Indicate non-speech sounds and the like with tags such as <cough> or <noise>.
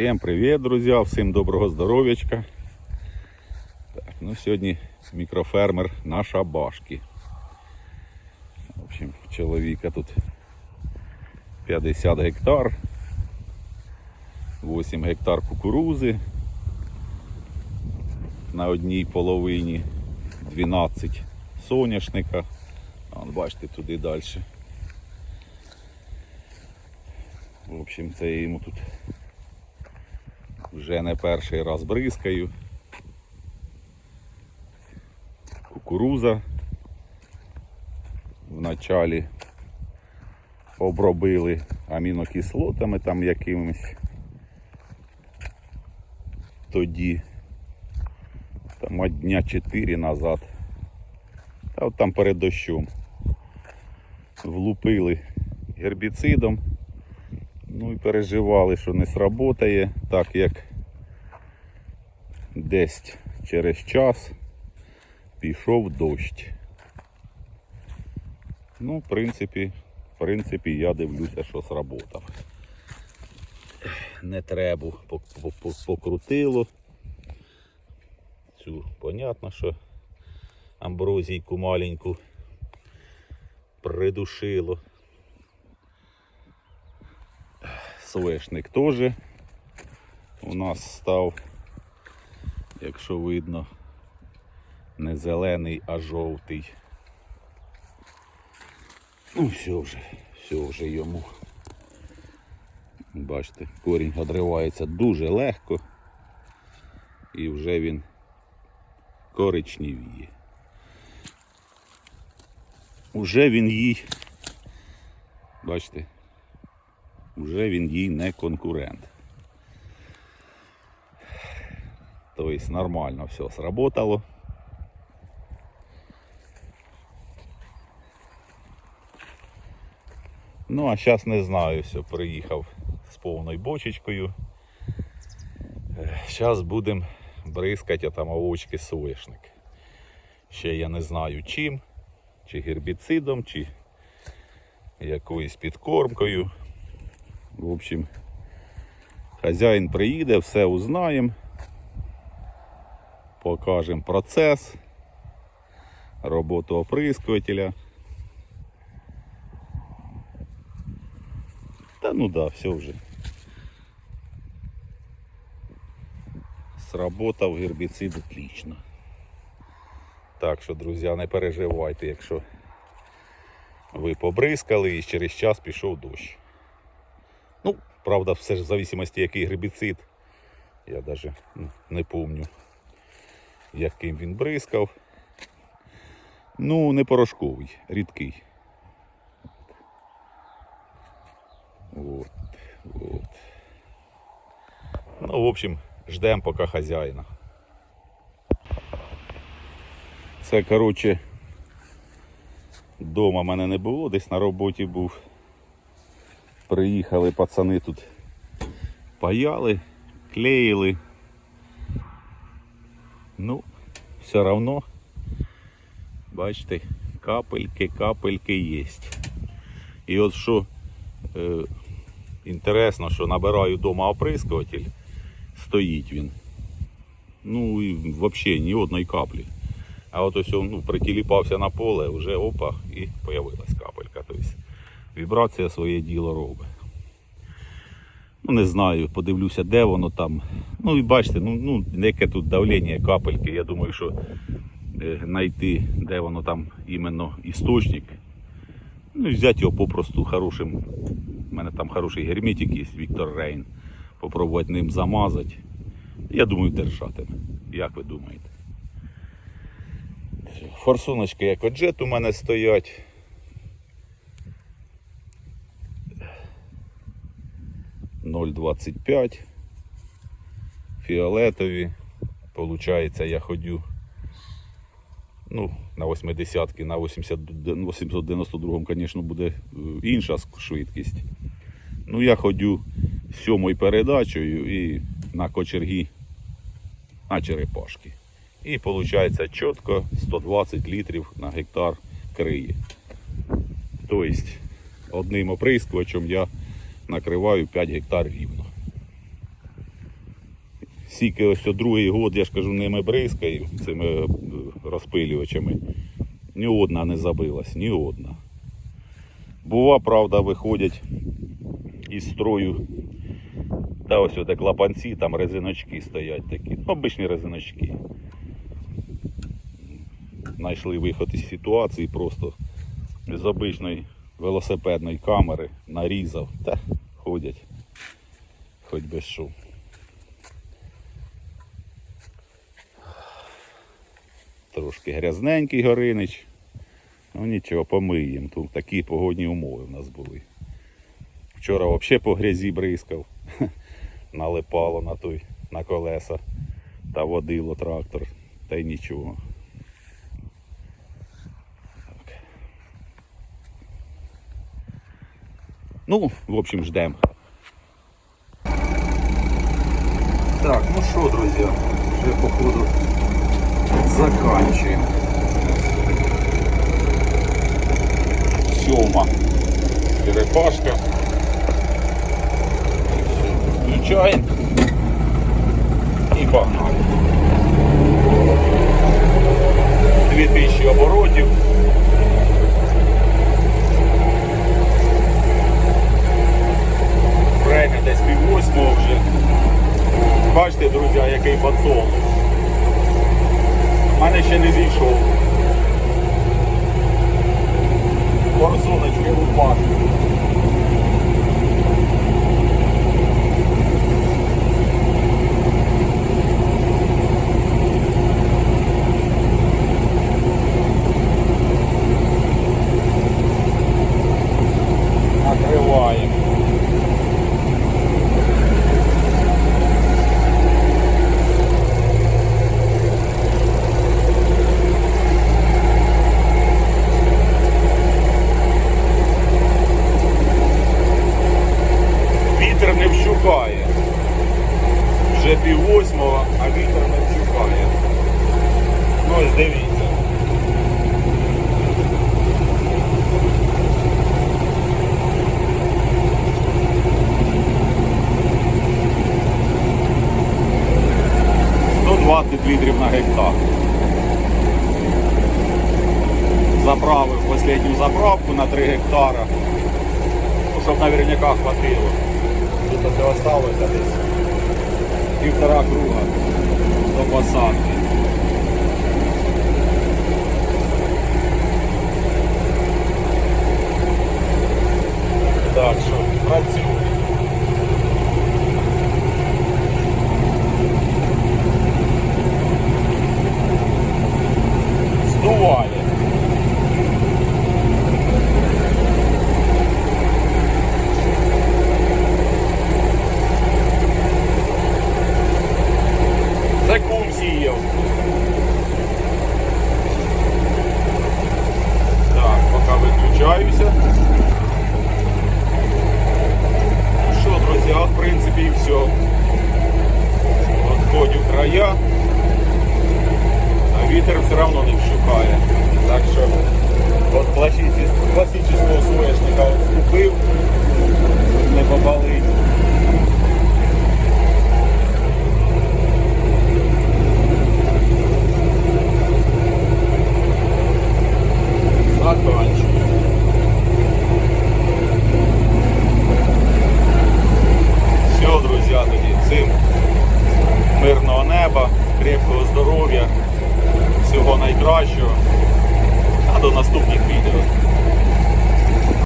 Всім привіт, друзі! Всім доброго здоров'ячка. Так, ну сьогодні мікрофермер на шабашки. В общем, чоловіка тут 50 гектар, 8 гектар кукурузи. На одній половині 12 соняшника. Вон, бачите, туди далі. В общем, це йому тут вже не перший раз бризкаю. Кукуруза вначалі обробили амінокислотами там якимись. Тоді там дня 4 назад. Та от там перед дощом. Влупили гербіцидом. Ну і переживали, що не сработає, так як десь через час пішов дощ. Ну, в принципі, в принципі, я дивлюся, що сработав. Не треба покрутило. Цю, понятно, що амброзійку маленьку придушило. Соешник теж у нас став, якщо видно, не зелений, а жовтий. Ну, все вже, все вже йому. Бачите, корінь одривається дуже легко і вже він коричневіє. Уже він їй, бачите, вже він їй не конкурент. Тобто нормально все сработало. Ну, а зараз не знаю, все, приїхав з повною бочечкою. Зараз будемо бризкати там овочки соєшник. Ще я не знаю чим, чи гербіцидом, чи якоюсь підкормкою. В общем, хазяїн приїде, все узнаємо, покажемо процес, роботу оприскувателя. Та ну да, все вже. Сработав гербіцид отлично. Так що, друзі, не переживайте, якщо ви побризкали і через час пішов дощ. Ну, правда, все ж в зависимості який гербіцид. Я навіть не помню, яким він бризкав. Ну, не порошковий, рідкий. От, от. Ну, в общем, ждемо поки хазяїна. Це, коротше, дома мене не було, десь на роботі був. Приїхали пацани тут паяли, клеїли. Ну, все равно, бачите, капельки, капельки є. І от що е, інтересно, що набираю вдома оприскуватель, стоїть він. Ну і взагалі ні одної каплі. А от ось ну, притіліпався на поле, вже опа, і з'явилась капелька. Тобто вібрація своє діло робить. Ну, не знаю, подивлюся, де воно там. Ну і бачите, ну, ну яке тут давлення капельки. Я думаю, що е, знайти, де воно там іменно істочник. Ну і взяти його попросту хорошим. У мене там хороший герметик є, Віктор Рейн. Попробувати ним замазати. Я думаю, держатиме. Як ви думаєте? Форсуночки як оджет у мене стоять. Ноль двадцять п'ять. Фіолетові. Получається, я ходю ну, на 80-ки, на 80, 892, звісно, буде е, інша швидкість. Ну, я ходю сьомою передачею і на кочергі на черепашки. І виходить чітко 120 літрів на гектар криє. Тобто одним оприскувачем я накриваю 5 гектар рівно. Скільки ось о другий год, я ж кажу, ними бризкаю, цими е, розпилювачами. Ні одна не забилась, ні одна. Бува, правда, виходять із строю. Та ось де клапанці, там резиночки стоять такі. Обичні резиночки. Знайшли виход із ситуації просто з обичної велосипедної камери нарізав. Та ходять. Хоч без що. Трошки грязненький горинич. Ну нічого, помиємо. Тут такі погодні умови в нас були. Вчора взагалі по грязі бризкав. <laughs> Налипало на той, на колеса та водило трактор. Та й нічого. Ну, в общем, ждем. Так, ну що, друзі, вже походу заканчуємо. Сьома черепашка. Включаємо і погнали. 2000 оборотів. Время десь пів восьмого вже. Бачите, друзі, який бацон. У мене ще не зійшов. Форсуночки рубашки. Накриваємо. Вітер не вщухає. Вже пів восьмого, а вітер не вщухає. Ну ось дивіться. Сто двадцять літрів на гектар. Заправив останню заправку на 3 гектара. Ну, щоб наверняка хватило. Тут це осталося десь півтора круга до посадки. Так що працює. Здуває. Це кум сіяв. Так, поки виключаюся. Ну що, друзі, а в принципі і все. Отходю края, а вітер все одно не вщухає. Так що от класичного соняшника відступив, щоб не побалить.